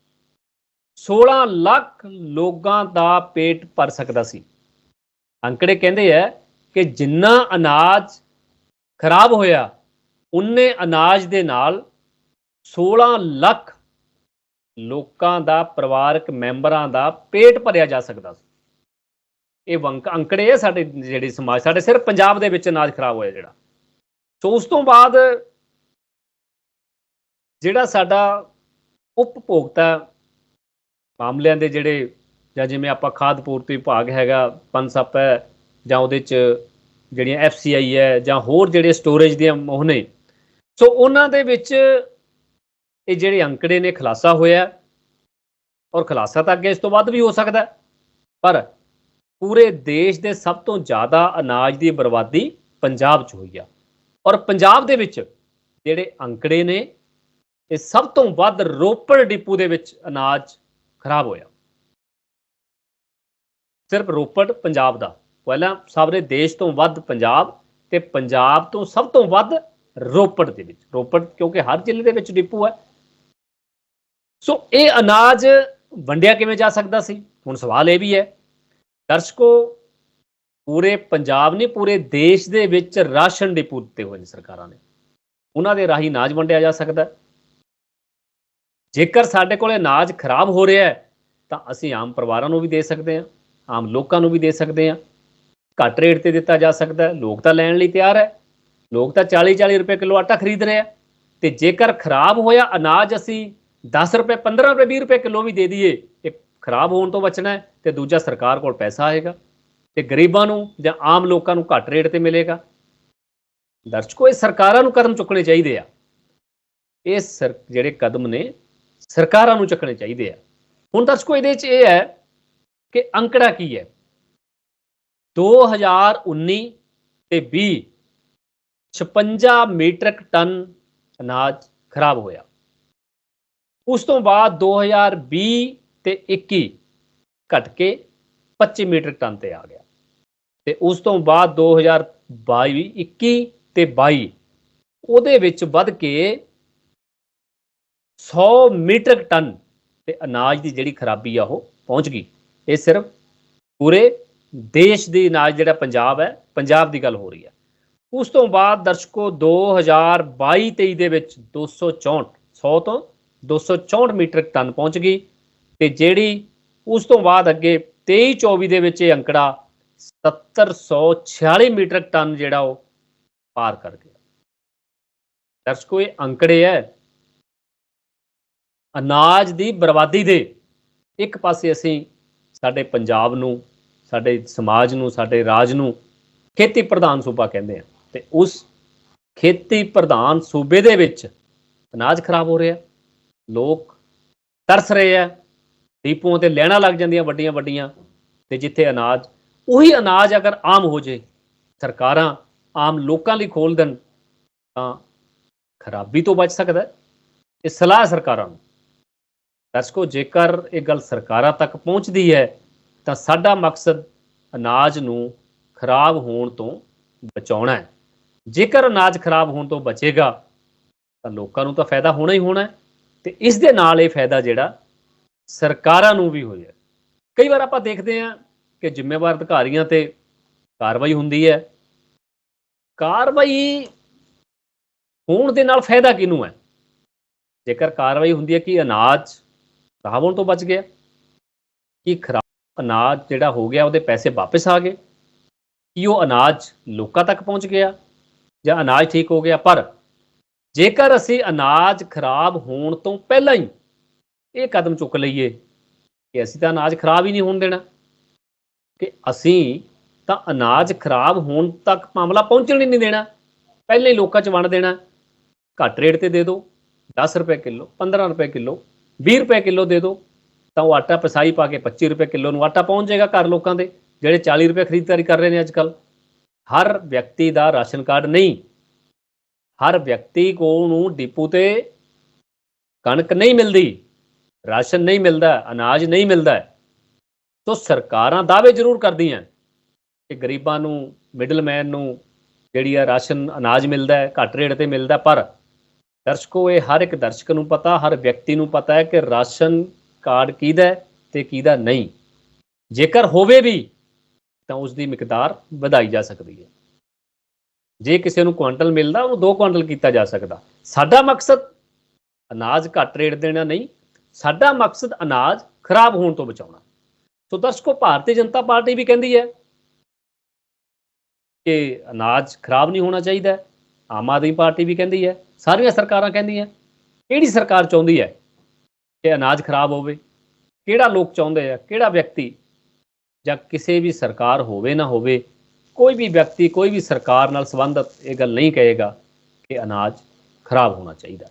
16 ਲੱਖ ਲੋਕਾਂ ਦਾ ਪੇਟ ਭਰ ਸਕਦਾ ਸੀ। ਅੰਕੜੇ ਕਹਿੰਦੇ ਆ ਕਿ ਜਿੰਨਾ ਅਨਾਜ ਖਰਾਬ ਹੋਇਆ ਉਨੇ ਅਨਾਜ ਦੇ ਨਾਲ 16 ਲੱਖ ਲੋਕਾਂ ਦਾ ਪਰਿਵਾਰਕ ਮੈਂਬਰਾਂ ਦਾ ਪੇਟ ਭਰਿਆ ਜਾ ਸਕਦਾ ਸੀ। ਇਹ ਵੰਕ ਅੰਕੜੇ ਆ ਸਾਡੇ ਜਿਹੜੇ ਸਮਾਜ, ਸਾਡੇ ਸਿਰਫ ਪੰਜਾਬ ਦੇ ਵਿੱਚ ਅਨਾਜ ਖਰਾਬ ਹੋਇਆ ਜਿਹੜਾ। ਸੋ ਉਸ ਤੋਂ ਬਾਅਦ ਜਿਹੜਾ ਸਾਡਾ ਉਪਭੋਗਤਾ ਮਾਮਲਿਆਂ ਦੇ ਜਿਹੜੇ ਜਾਂ ਜਿਵੇਂ ਆਪਾਂ ਖਾਦ ਪੂਰਤੀ ਵਿਭਾਗ ਹੈਗਾ ਪਨਸਪ ਹੈ ਜਾਂ ਉਹਦੇ ਚ ਜਿਹੜੀਆਂ ਐਫ ਸੀ ਆਈ ਹੈ ਜਾਂ ਹੋਰ ਜਿਹੜੇ ਸਟੋਰੇਜ ਦੀਆਂ ਉਹ ਨੇ। ਸੋ ਉਹਨਾਂ ਦੇ ਵਿੱਚ ਇਹ ਜਿਹੜੇ ਅੰਕੜੇ ਨੇ, ਖੁਲਾਸਾ ਹੋਇਆ। ਔਰ ਖੁਲਾਸਾ ਤਾਂ ਅੱਗੇ ਇਸ ਤੋਂ ਵੱਧ ਵੀ ਹੋ ਸਕਦਾ ਪਰ ਪੂਰੇ ਦੇਸ਼ ਦੇ ਸਭ ਤੋਂ ਜ਼ਿਆਦਾ ਅਨਾਜ ਦੀ ਬਰਬਾਦੀ ਪੰਜਾਬ 'ਚ ਹੋਈ ਆ। ਔਰ ਪੰਜਾਬ ਦੇ ਵਿੱਚ ਜਿਹੜੇ ਅੰਕੜੇ ਨੇ, ਇਹ ਸਭ ਤੋਂ ਵੱਧ ਰੋਪੜ ਡਿਪੂ ਦੇ ਵਿੱਚ ਅਨਾਜ ਖਰਾਬ ਹੋਇਆ। ਸਿਰਫ ਰੋਪੜ, ਪੰਜਾਬ ਦਾ। ਪਹਿਲਾਂ ਸਾਰੇ ਦੇਸ਼ ਤੋਂ ਵੱਧ ਪੰਜਾਬ ਤੇ ਪੰਜਾਬ ਤੋਂ ਸਭ ਤੋਂ ਵੱਧ ਰੋਪੜ ਦੇ ਵਿੱਚ। ਰੋਪੜ ਕਿਉਂਕਿ ਹਰ ਜ਼ਿਲ੍ਹੇ ਦੇ ਵਿੱਚ ਡਿਪੂ ਹੈ। ਸੋ ਇਹ ਅਨਾਜ ਵੰਡਿਆ ਕਿਵੇਂ ਜਾ ਸਕਦਾ ਸੀ? ਹੁਣ ਸਵਾਲ ਇਹ ਵੀ ਹੈ। ਦਰਸ਼ਕੋ, ਪੂਰੇ ਪੰਜਾਬ ਨੇ ਪੂਰੇ ਦੇਸ਼ ਦੇ ਵਿੱਚ ਰਾਸ਼ਨ ਡਿਪੂ ਦਿੱਤੇ ਹੋਏ ਨੇ ਸਰਕਾਰਾਂ ਨੇ। ਉਹਨਾਂ ਦੇ ਰਾਹੀਂ ਅਨਾਜ ਵੰਡਿਆ ਜਾ ਸਕਦਾ ਜੇਕਰ ਸਾਡੇ ਕੋਲ ਅਨਾਜ ਖਰਾਬ ਹੋ ਰਿਹਾ ਹੈ, ਤਾਂ ਅਸੀਂ ਆਮ ਪਰਿਵਾਰਾਂ ਨੂੰ ਵੀ ਦੇ ਸਕਦੇ ਹਾਂ, ਆਮ ਲੋਕਾਂ ਨੂੰ ਵੀ ਦੇ ਸਕਦੇ ਹਾਂ। ਘੱਟ ਰੇਟ ਤੇ ਦਿੱਤਾ ਜਾ ਸਕਦਾ ਲੋਕ ਤਾਂ ਲੈਣ ਲਈ ਤਿਆਰ ਹੈ। ਲੋਕ ਤਾਂ 40 40 ਰੁਪਏ ਕਿਲੋ ਆਟਾ ਖਰੀਦ ਰਹੇ ਆ। ਤੇ ਜੇਕਰ ਖਰਾਬ ਹੋਇਆ ਅਨਾਜ, ਅਸੀਂ 10 ਰੁਪਏ 15 ਰੁਪਏ 20 ਰੁਪਏ ਕਿਲੋ ਵੀ ਦੇ ਦਈਏ। ਇੱਕ ਖਰਾਬ ਹੋਣ ਤੋਂ ਬਚਣਾ ਹੈ ਤੇ ਦੂਜਾ ਸਰਕਾਰ ਕੋਲ ਪੈਸਾ ਆਏਗਾ। ਤੇ ਗਰੀਬਾਂ ਨੂੰ ਜਾਂ ਆਮ ਲੋਕਾਂ ਨੂੰ ਘੱਟ ਰੇਟ ਤੇ ਮਿਲੇਗਾ। ਦਰਸ਼ਕੋ, ਇਹ ਸਰਕਾਰਾਂ ਨੂੰ ਕਦਮ ਚੁੱਕਣੇ ਚਾਹੀਦੇ ਆ। ਇਹ ਸਰ, ਜਿਹੜੇ ਕਦਮ ਨੇ, ਸਰਕਾਰਾਂ ਨੂੰ ਚੁੱਕਣੇ ਚਾਹੀਦੇ ਆ। ਹੁਣ ਦਰਸ਼ਕੋ, ਇਹਦੇ ਚ ਇਹ ਹੈ ਕਿ ਅੰਕੜਾ ਕੀ ਹੈ? 2019 ਤੇ 20 56 ਮੀਟ੍ਰਿਕ ਟਨ ਅਨਾਜ ਖਰਾਬ ਹੋਇਆ। ਉਸ ਤੋਂ ਬਾਅਦ 2020 ਤੇ 21 ਘਟ ਕੇ 25 ਮੀਟ੍ਰਿਕ ਟਨ ਤੇ ਆ ਗਿਆ ਤੇ ਉਸ ਤੋਂ ਬਾਅਦ 2022 21 ਤੇ 22 ਉਹਦੇ ਵਿੱਚ ਵੱਧ ਕੇ 100 ਮੀਟ੍ਰਿਕ ਟਨ ਤੇ ਅਨਾਜ ਦੀ ਜਿਹੜੀ ਖਰਾਬੀ ਆ ਉਹ ਪਹੁੰਚ ਗਈ। ਇਹ ਸਿਰਫ ਪੂਰੇ ਦੇਸ਼ ਦੀ ਅਨਾਜ ਜਿਹੜਾ ਪੰਜਾਬ ਹੈ, ਪੰਜਾਬ ਦੀ ਗੱਲ ਹੋ ਰਹੀ ਹੈ। ਉਸ ਤੋਂ ਬਾਅਦ ਦਰਸ਼ਕੋ 2022 23 ਦੇ ਵਿੱਚ 264 100 ਤੋਂ 264 ਮੀਟ੍ਰਿਕ ਟਨ ਪਹੁੰਚ ਗਈ ਤੇ ਜਿਹੜੀ ਉਸ ਤੋਂ ਬਾਅਦ ਅੱਗੇ 23 24 ਦੇ ਵਿੱਚ ਇਹ ਅੰਕੜਾ 7746 ਮੀਟ੍ਰਿਕ ਟਨ ਜਿਹੜਾ ਉਹ ਪਾਰ ਕਰ ਗਿਆ। ਦਰਸ਼ਕੋ ਇਹ ਅੰਕੜੇ ਹੈ। ਅਨਾਜ ਦੀ ਬਰਬਾਦੀ ਦੇ ਇੱਕ ਪਾਸੇ ਅਸੀਂ ਸਾਡੇ ਪੰਜਾਬ ਨੂੰ ਸਾਡੇ ਸਮਾਜ ਨੂੰ, ਸਾਡੇ ਰਾਜ ਨੂੰ ਖੇਤੀ ਪ੍ਰਧਾਨ ਸੂਬਾ ਕਹਿੰਦੇ ਆ। ਤੇ ਉਸ ਖੇਤੀ ਪ੍ਰਧਾਨ ਸੂਬੇ ਦੇ ਵਿੱਚ ਅਨਾਜ ਖਰਾਬ ਹੋ ਰਿਹਾ ਲੋਕ ਤਰਸ ਰਹੇ ਆ ਡੀਪੂਆਂ ਤੇ ਲੈਣਾ ਲੱਗ ਜਾਂਦੀਆਂ ਵੱਡੀਆਂ ਵੱਡੀਆਂ। ਤੇ ਜਿੱਥੇ ਅਨਾਜ, ਉਹੀ ਅਨਾਜ ਅਗਰ ਆਮ ਹੋ ਜੇ, ਸਰਕਾਰਾਂ ਆਮ ਲੋਕਾਂ ਲਈ ਖੋਲ ਦੇਣ, ਤਾਂ ਖਰਾਬੀ ਤੋਂ ਬਚ ਸਕਦਾ ਹੈ। ਇਹ ਸਲਾਹ ਸਰਕਾਰਾਂ ਨੂੰ। ਦਰਸ਼ਕੋ, ਜੇਕਰ ਇਹ ਗੱਲ ਸਰਕਾਰਾਂ ਤੱਕ ਪਹੁੰਚਦੀ ਹੈ ਤਾਂ ਸਾਡਾ ਮਕਸਦ ਅਨਾਜ ਨੂੰ ਖਰਾਬ ਹੋਣ ਤੋਂ ਬਚਾਉਣਾ ਹੈ। ਜੇਕਰ ਅਨਾਜ ਖਰਾਬ ਹੋਣ ਤੋਂ ਬਚੇਗਾ, ਤਾਂ ਲੋਕਾਂ ਨੂੰ ਤਾਂ ਫਾਇਦਾ ਹੋਣਾ ਹੀ ਹੋਣਾ ਹੈ ਤੇ ਇਸ ਦੇ ਨਾਲ ਇਹ ਫਾਇਦਾ ਜਿਹੜਾ ਸਰਕਾਰਾਂ ਨੂੰ ਵੀ ਹੋ ਜਾਏ ਕਈ ਵਾਰ ਆਪਾਂ ਦੇਖਦੇ ਹਾਂ ਕਿ ਜ਼ਿੰਮੇਵਾਰ ਅਧਿਕਾਰੀਆਂ ਤੇ ਕਾਰਵਾਈ ਹੁੰਦੀ ਹੈ। ਕਾਰਵਾਈ ਹੋਣ ਦੇ ਨਾਲ ਫਾਇਦਾ ਕਿਹਨੂੰ ਹੈ? ਜੇਕਰ ਕਾਰਵਾਈ ਹੁੰਦੀ ਹੈ ਕਿ ਅਨਾਜ ਖਰਾਬ ਹੋਣ ਤੋਂ ਬਚ ਗਿਆ, ਕਿ ਖਰਾਬ ਅਨਾਜ ਜਿਹੜਾ ਹੋ ਗਿਆ, ਉਹਦੇ ਪੈਸੇ ਵਾਪਸ ਆ ਗਏ। ਕਿ ਉਹ ਅਨਾਜ ਲੋਕਾਂ ਤੱਕ ਪਹੁੰਚ ਗਿਆ? ਜਾਂ ਅਨਾਜ ਠੀਕ ਹੋ ਗਿਆ? ਪਰ ਜੇਕਰ ਅਸੀਂ ਅਨਾਜ ਖਰਾਬ ਹੋਣ ਤੋਂ ਪਹਿਲਾਂ ਹੀ ਇਹ ਕਦਮ ਚੁੱਕ ਲਈਏ ਕਿ ਅਸੀਂ ਤਾਂ ਅਨਾਜ ਖਰਾਬ ਹੀ ਨਹੀਂ ਹੋਣ ਦੇਣਾ, ਕਿ ਅਸੀਂ ਤਾਂ ਅਨਾਜ ਖਰਾਬ ਹੋਣ ਤੱਕ ਮਾਮਲਾ ਪਹੁੰਚਣ ਹੀ ਨਹੀਂ ਦੇਣਾ। ਪਹਿਲਾਂ ਹੀ ਲੋਕਾਂ 'ਚ ਵੰਡ ਦੇਣਾ। ਘੱਟ ਰੇਟ ਤੇ ਦੇ ਦਿਓ 10 ਰੁਪਏ ਕਿਲੋ 15 ਰੁਪਏ ਕਿਲੋ 20 ਰੁਪਏ ਕਿਲੋ ਦੇ ਦਿਓ ਤਾਂ ਉਹ ਆਟਾ ਪਸਾਈ ਪਾ ਕੇ 25 ਰੁਪਏ ਕਿਲੋ ਨੂੰ ਆਟਾ ਪਹੁੰਚ ਜਾਏਗਾ ਘਰ ਲੋਕਾਂ ਦੇ, ਜਿਹੜੇ 40 ਰੁਪਏ ਖਰੀਦਦਾਰੀ ਕਰ ਰਹੇ ਨੇ ਅੱਜ ਕੱਲ ਹਰ ਵਿਅਕਤੀ ਦਾ ਰਾਸ਼ਨ ਕਾਰਡ ਨਹੀਂ। ਹਰ ਵਿਅਕਤੀ ਕੋਲ ਨੂੰ ਡਿਪੂ ਤੇ ਕਣਕ ਨਹੀਂ ਮਿਲਦੀ, ਰਾਸ਼ਨ ਨਹੀਂ ਮਿਲਦਾ, ਅਨਾਜ ਨਹੀਂ ਮਿਲਦਾ। ਸੋ ਸਰਕਾਰਾਂ ਦਾਅਵੇ ਜ਼ਰੂਰ ਕਰਦੀਆਂ ਕਿ ਗਰੀਬਾਂ ਨੂੰ, ਮਿਡਲਮੈਨ ਨੂੰ ਜਿਹੜੀ ਆ ਰਾਸ਼ਨ, ਅਨਾਜ ਮਿਲਦਾ ਹੈ, ਘੱਟ ਰੇਟ ਤੇ ਮਿਲਦਾ, ਪਰ ਦਰਸ਼ਕੋ, ਇਹ ਹਰ ਇੱਕ ਦਰਸ਼ਕ ਨੂੰ ਪਤਾ, ਹਰ ਵਿਅਕਤੀ ਨੂੰ ਪਤਾ ਹੈ ਕਿ ਰਾਸ਼ਨ ਕਾਰਡ ਕਿਹਦਾ ਹੈ ਤੇ ਕਿਹਦਾ ਨਹੀਂ। ਜੇਕਰ ਹੋਵੇ ਵੀ, ਤਾਂ ਉਸ ਦੀ ਮਿਕਦਾਰ ਵਧਾਈ ਜਾ ਸਕਦੀ ਹੈ। ਜੇ ਕਿਸੇ ਨੂੰ ਕੁਆਂਟਲ ਮਿਲਦਾ ਉਹਨੂੰ 2 ਕੁਆਂਟਲ ਕੀਤਾ ਜਾ ਸਕਦਾ। ਸਾਡਾ ਮਕਸਦ ਅਨਾਜ ਘੱਟ ਰੇਟ ਦੇਣਾ ਨਹੀਂ, ਸਾਡਾ ਮਕਸਦ ਅਨਾਜ ਖਰਾਬ ਹੋਣ ਤੋਂ ਬਚਾਉਣਾ। ਸੋ ਦਰਸ਼ਕੋ, ਭਾਰਤੀ ਜਨਤਾ ਪਾਰਟੀ ਵੀ ਕਹਿੰਦੀ ਹੈ ਕਿ ਅਨਾਜ ਖਰਾਬ ਨਹੀਂ ਹੋਣਾ ਚਾਹੀਦਾ। ਆਮ ਆਦਮੀ ਪਾਰਟੀ ਵੀ ਕਹਿੰਦੀ ਹੈ, ਸਾਰੀਆਂ ਸਰਕਾਰਾਂ ਕਹਿੰਦੀਆਂ। ਕਿਹੜੀ ਸਰਕਾਰ ਚਾਹੁੰਦੀ ਹੈ? ਕਿ ਅਨਾਜ ਖਰਾਬ ਹੋਵੇ, ਕਿਹੜਾ ਲੋਕ ਚਾਹੁੰਦੇ ਆ, ਕਿਹੜਾ ਵਿਅਕਤੀ ਜਾਂ ਕਿਸੇ ਵੀ ਸਰਕਾਰ ਹੋਵੇ ਨਾ ਹੋਵੇ, ਕੋਈ ਵੀ ਵਿਅਕਤੀ, ਕੋਈ ਵੀ ਸਰਕਾਰ ਨਾਲ ਸੰਬੰਧਿਤ ਇਹ ਗੱਲ ਨਹੀਂ ਕਹੇਗਾ ਕਿ ਅਨਾਜ ਖਰਾਬ ਹੋਣਾ ਚਾਹੀਦਾ।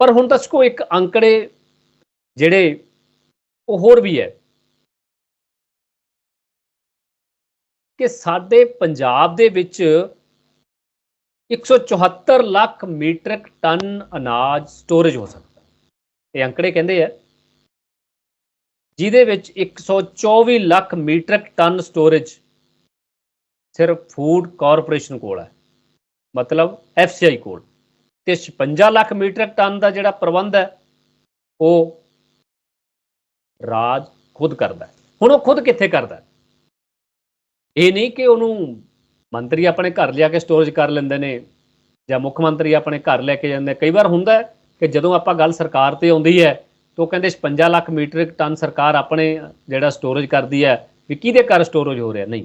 ਪਰ ਹੁਣ ਦਰਸ਼ਕੋ ਇੱਕ ਅੰਕੜੇ ਜਿਹੜੇ ਉਹ ਹੋਰ ਵੀ ਹੈ ਕਿ ਸਾਡੇ ਪੰਜਾਬ ਦੇ ਵਿੱਚ 174 ਲੱਖ ਮੀਟ੍ਰਿਕ ਟਨ ਅਨਾਜ ਸਟੋਰੇਜ ਹੋ ਸਕਦਾ। ਇਹ ਅੰਕੜੇ ਕਹਿੰਦੇ ਆ, ਜਿਹਦੇ ਵਿੱਚ 124 ਲੱਖ ਮੀਟ੍ਰਿਕ ਟਨ ਸਟੋਰੇਜ ਸਿਰਫ ਫੂਡ ਕਾਰਪੋਰੇਸ਼ਨ ਕੋਲ ਹੈ, ਮਤਲਬ ਐਫਸੀਆਈ ਕੋਲ। ਤੇ 56 ਲੱਖ ਮੀਟ੍ਰਿਕ ਟਨ ਦਾ ਜਿਹੜਾ ਪ੍ਰਬੰਧ ਹੈ, ਉਹ ਰਾਜ ਖੁਦ ਕਰਦਾ ਹੁਣ ਉਹ ਖੁਦ ਕਿੱਥੇ ਕਰਦਾ ਇਹ ਨਹੀਂ ਕਿ ਉਹਨੂੰ ਮੰਤਰੀ ਆਪਣੇ ਘਰ ਲਿਆ ਕੇ ਸਟੋਰੇਜ ਕਰ ਲੈਂਦੇ ਨੇ ਜਾਂ ਮੁੱਖ ਮੰਤਰੀ ਆਪਣੇ ਘਰ ਲੈ ਕੇ ਜਾਂਦੇ ਕਈ ਵਾਰ ਹੁੰਦਾ ਹੈ ਕਿ ਜਦੋਂ ਆਪਾਂ ਗੱਲ ਸਰਕਾਰ ਤੇ ਆਉਂਦੀ ਹੈ ਤਾਂ ਉਹ ਕਹਿੰਦੇ 56 ਲੱਖ ਮੀਟ੍ਰਿਕ ਟਨ ਸਰਕਾਰ ਆਪਣੇ ਜਿਹੜਾ ਸਟੋਰੇਜ ਕਰਦੀ ਹੈ ਵੀ ਕਿਹਦੇ ਘਰ ਸਟੋਰੇਜ ਹੋ ਰਿਹਾ? ਨਹੀਂ।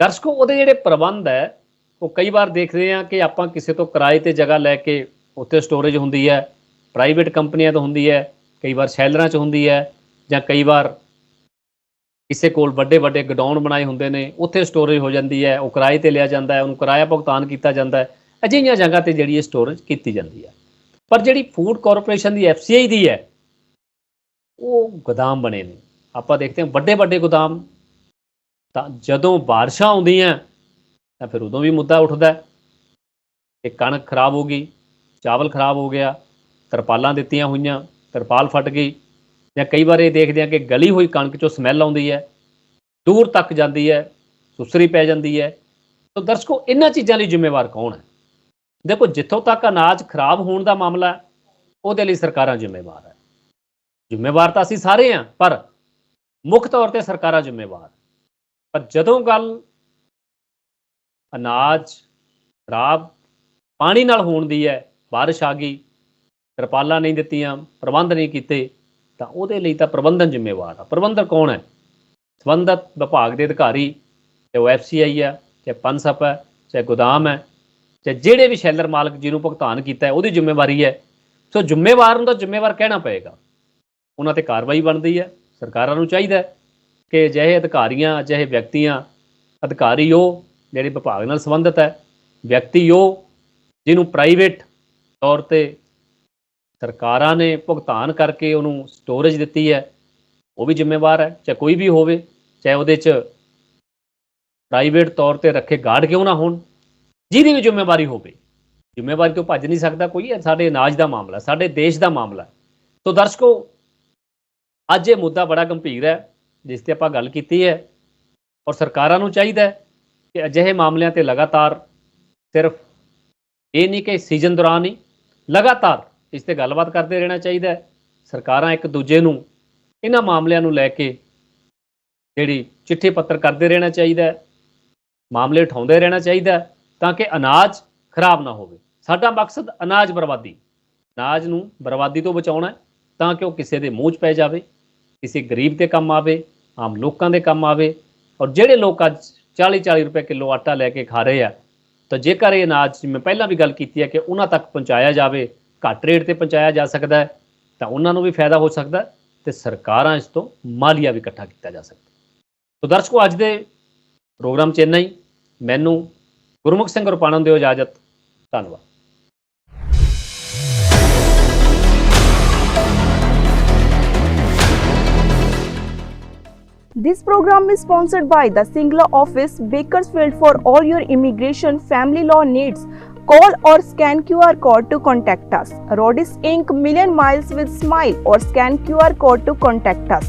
ਦਰਸ਼ਕੋ, ਉਹਦੇ ਜਿਹੜੇ ਪ੍ਰਬੰਧ ਹੈ, ਉਹ ਕਈ ਵਾਰ ਦੇਖਦੇ ਆ ਕਿ ਆਪਾਂ ਕਿਸੇ ਤੋਂ ਕਿਰਾਏ ਤੇ ਜਗ੍ਹਾ ਲੈ ਕੇ ਉੱਥੇ ਸਟੋਰੇਜ ਹੁੰਦੀ ਹੈ, ਪ੍ਰਾਈਵੇਟ ਕੰਪਨੀਆਂ ਤੋਂ ਹੁੰਦੀ ਹੈ, ਕਈ ਵਾਰ ਸ਼ੈਲਰਾਂ 'ਚ ਹੁੰਦੀ ਹੈ ਜਾਂ ਕਈ ਵਾਰ ਕਿਸੇ ਕੋਲ ਵੱਡੇ ਵੱਡੇ ਗਡਾਊਨ ਬਣਾਏ ਹੁੰਦੇ ਨੇ, ਉੱਥੇ ਸਟੋਰੇਜ ਹੋ ਜਾਂਦੀ ਹੈ, ਉਹ ਕਿਰਾਏ ਤੇ ਲਿਆ ਜਾਂਦਾ ਹੈ, ਉਹਨੂੰ ਕਿਰਾਇਆ ਭੁਗਤਾਨ ਕੀਤਾ ਜਾਂਦਾ ਹੈ। ਅਜਿਹੀਆਂ ਜਗ੍ਹਾ ਤੇ ਜਿਹੜੀ ਇਹ ਸਟੋਰੇਜ ਕੀਤੀ ਜਾਂਦੀ ਹੈ। ਪਰ ਜਿਹੜੀ ਫੂਡ ਕਾਰਪੋਰੇਸ਼ਨ ਦੀ ਐਫਸੀਆਈ ਦੀ ਹੈ, ਉਹ ਗੋਦਾਮ ਬਣੇ ਨੇ। ਆਪਾਂ ਦੇਖਦੇ ਹਾਂ ਵੱਡੇ ਵੱਡੇ ਗੋਦਾਮ। ਤਾਂ ਜਦੋਂ ਬਾਰਿਸ਼ਾਂ ਆਉਂਦੀਆਂ, ਤਾਂ ਫਿਰ ਉਦੋਂ ਵੀ ਮੁੱਦਾ ਉੱਠਦਾ ਕਿ ਕਣਕ ਖਰਾਬ ਹੋ ਗਈ, ਚਾਵਲ ਖਰਾਬ ਹੋ ਗਿਆ, ਤਰਪਾਲਾਂ ਦਿੱਤੀਆਂ ਹੋਈਆਂ, ਤਰਪਾਲ ਫਟ ਗਈ। ਜਾਂ ਕਈ ਵਾਰ ਇਹ ਦੇਖਦੇ ਹਾਂ ਕਿ ਗਲੀ ਹੋਈ ਕਣਕ ਚੋਂ ਸਮੈਲ ਆਉਂਦੀ ਹੈ, ਦੂਰ ਤੱਕ ਜਾਂਦੀ ਹੈ, ਸੁਸਰੀ ਪੈ ਜਾਂਦੀ ਹੈ। ਤਾਂ ਦਰਸ਼ਕੋ, ਇਹਨਾਂ ਚੀਜ਼ਾਂ ਲਈ ਜ਼ਿੰਮੇਵਾਰ ਕੌਣ ਹੈ? ਦੇਖੋ, ਜਿੱਥੋਂ ਤੱਕ ਅਨਾਜ ਖਰਾਬ ਹੋਣ ਦਾ ਮਾਮਲਾ ਹੈ, ਉਹਦੇ ਲਈ ਸਰਕਾਰਾਂ ਜ਼ਿੰਮੇਵਾਰ ਹੈ। ਜ਼ਿੰਮੇਵਾਰ ਤਾਂ ਅਸੀਂ ਸਾਰੇ ਹਾਂ, ਪਰ ਮੁੱਖ ਤੌਰ ਤੇ ਸਰਕਾਰਾਂ ਜ਼ਿੰਮੇਵਾਰ ਪਰ ਜਦੋਂ ਗੱਲ ਅਨਾਜ ਖਰਾਬ ਪਾਣੀ ਨਾਲ ਹੋਣ ਦੀ ਹੈ, ਬਾਰਿਸ਼ ਆ ਗਈ, ਤਰਪਾਲਾਂ ਨਹੀਂ ਦਿੱਤੀਆਂ, ਪ੍ਰਬੰਧ ਨਹੀਂ ਕੀਤੇ, ਤਾਂ ਉਹਦੇ ਲਈ ਤਾਂ ਪ੍ਰਬੰਧਨ ਜ਼ਿੰਮੇਵਾਰ ਆ। ਪ੍ਰਬੰਧਕ ਕੌਣ ਹੈ? ਸੰਬੰਧਤ ਵਿਭਾਗ ਦੇ ਅਧਿਕਾਰੀ, ਚਾਹੇ ਉਹ ਐਫਸੀਆਈ ਹੈ, ਚਾਹੇ ਪੰਸਪ ਹੈ, ਚਾਹੇ ਗੋਦਾਮ ਹੈ ਚਾਹੇ ਜਿਹੜੇ ਵੀ ਸ਼ੈਲਰ ਮਾਲਕ ਜਿਹਨੂੰ ਭੁਗਤਾਨ ਕੀਤਾ ਹੈ, ਉਹਦੀ ਜ਼ਿੰਮੇਵਾਰੀ ਹੈ। ਸੋ ਜ਼ਿੰਮੇਵਾਰ ਨੂੰ ਤਾਂ ਜ਼ਿੰਮੇਵਾਰ ਕਹਿਣਾ ਪਏਗਾ। ਉਹਨਾਂ ਤੇ ਕਾਰਵਾਈ ਬਣਦੀ ਹੈ। ਸਰਕਾਰਾਂ ਨੂੰ ਚਾਹੀਦਾ ਕਿ ਅਜਿਹੇ ਅਧਿਕਾਰੀਆਂ ਅਜਿਹੇ ਵਿਅਕਤੀਆਂ ਅਧਿਕਾਰੀ ਉਹ ਜਿਹੜੇ ਵਿਭਾਗ ਨਾਲ ਸੰਬੰਧਿਤ ਹੈ ਵਿਅਕਤੀ ਉਹ ਜਿਹਨੂੰ ਪ੍ਰਾਈਵੇਟ ਤੌਰ ਤੇ ਸਰਕਾਰਾਂ ਨੇ ਭੁਗਤਾਨ ਕਰਕੇ ਉਹਨੂੰ ਸਟੋਰੇਜ ਦਿੱਤੀ ਹੈ, ਉਹ ਵੀ ਜ਼ਿੰਮੇਵਾਰ ਹੈ। ਚਾਹੇ ਕੋਈ ਵੀ ਹੋਵੇ, ਚਾਹੇ ਉਹਦੇ 'ਚ ਪ੍ਰਾਈਵੇਟ ਤੌਰ ਤੇ ਰੱਖੇ ਗਾਰਡ ਕਿਉਂ ਨਾ ਹੋਣ। ਜਿਹਦੀ ਵੀ ਜ਼ਿੰਮੇਵਾਰੀ ਹੋਵੇ। ਜ਼ਿੰਮੇਵਾਰੀ ਤੋਂ ਭੱਜ ਨਹੀਂ ਸਕਦਾ ਕੋਈ, ਇਹ ਸਾਡੇ ਅਨਾਜ ਦਾ ਮਾਮਲਾ, ਸਾਡੇ ਦੇਸ਼ ਦਾ ਮਾਮਲਾ। ਤੋ ਦਰਸ਼ਕੋ, ਅੱਜ ਇਹ ਮੁੱਦਾ ਬੜਾ ਗੰਭੀਰ ਹੈ, ਜਿਸ ਤੇ ਆਪਾਂ ਗੱਲ ਕੀਤੀ ਹੈ, ਔਰ ਸਰਕਾਰਾਂ ਨੂੰ ਚਾਹੀਦਾ ਹੈ ਕਿ ਅਜਿਹੇ ਮਾਮਲਿਆਂ ਤੇ ਲਗਾਤਾਰ ਸਿਰਫ ਇਹ ਨਹੀਂ ਕਿ ਸੀਜ਼ਨ ਦੌਰਾਨ ਹੀ, ਲਗਾਤਾਰ ਇਸ ਤੇ ਗੱਲਬਾਤ ਕਰਦੇ ਰਹਿਣਾ ਚਾਹੀਦਾ ਹੈ। ਸਰਕਾਰਾਂ ਇੱਕ ਦੂਜੇ ਨੂੰ ਇਹਨਾਂ ਮਾਮਲਿਆਂ ਨੂੰ ਲੈ ਕੇ ਜਿਹੜੀ ਚਿੱਠੀ ਪੱਤਰ ਕਰਦੇ ਰਹਿਣਾ ਚਾਹੀਦਾ ਹੈ, ਮਾਮਲੇ ਉਠਾਉਂਦੇ ਰਹਿਣਾ ਚਾਹੀਦਾ ਹੈ ਤਾਂ ਕਿ ਅਨਾਜ ਖਰਾਬ ਨਾ ਹੋਵੇ। ਸਾਡਾ ਮਕਸਦ ਅਨਾਜ ਬਰਬਾਦੀ। ਅਨਾਜ ਨੂੰ ਬਰਬਾਦੀ ਤੋਂ ਬਚਾਉਣਾ ਤਾਂ ਕਿ ਉਹ ਕਿਸੇ ਦੇ ਮੂੰਹ 'ਚ ਪੈ ਜਾਵੇ, ਕਿਸੇ ਗਰੀਬ ਦੇ ਕੰਮ ਆਵੇ, ਆਮ ਲੋਕਾਂ ਦੇ ਕੰਮ ਆਵੇ। ਔਰ ਜਿਹੜੇ ਲੋਕ ਅੱਜ 40 40 ਰੁਪਏ ਕਿਲੋ ਆਟਾ ਲੈ ਕੇ ਖਾ ਰਹੇ ਆ, ਤਾਂ ਜੇਕਰ ਇਹ ਅਨਾਜ ਜਿਵੇਂ ਪਹਿਲਾਂ ਵੀ ਗੱਲ ਕੀਤੀ ਹੈ ਕਿ ਉਹਨਾਂ ਤੱਕ ਪਹੁੰਚਾਇਆ ਜਾਵੇ, ਘੱਟ ਰੇਟ ਤੇ ਪਹੁੰਚਾਇਆ ਜਾ ਸਕਦਾ ਹੈ, ਤਾਂ ਉਹਨਾਂ ਨੂੰ ਵੀ ਫਾਇਦਾ ਹੋ ਸਕਦਾ ਹੈ ਤੇ ਸਰਕਾਰਾਂ ਇਸ ਤੋਂ ਮਾਲੀਆ ਵੀ ਇਕੱਠਾ ਕੀਤਾ ਜਾ ਸਕਦਾ ਤੋ ਦਰਸ਼ਕੋ, ਅੱਜ ਦੇ ਪ੍ਰੋਗਰਾਮ 'ਚ ਇੰਨਾ ਹੀ। ਮੈਨੂੰ ਗੁਰਮੁਖ ਸਿੰਘ ਰੁਪਾਣਾ ਨੂੰ ਦਿਓ ਇਜਾਜ਼ਤ ਧੰਨਵਾਦ This program is sponsored by the Singla office, Bakersfield for all your immigration family law needs. Call or scan QR code to contact us. Rodis Inc. Million Miles with Smile or scan QR code to contact us.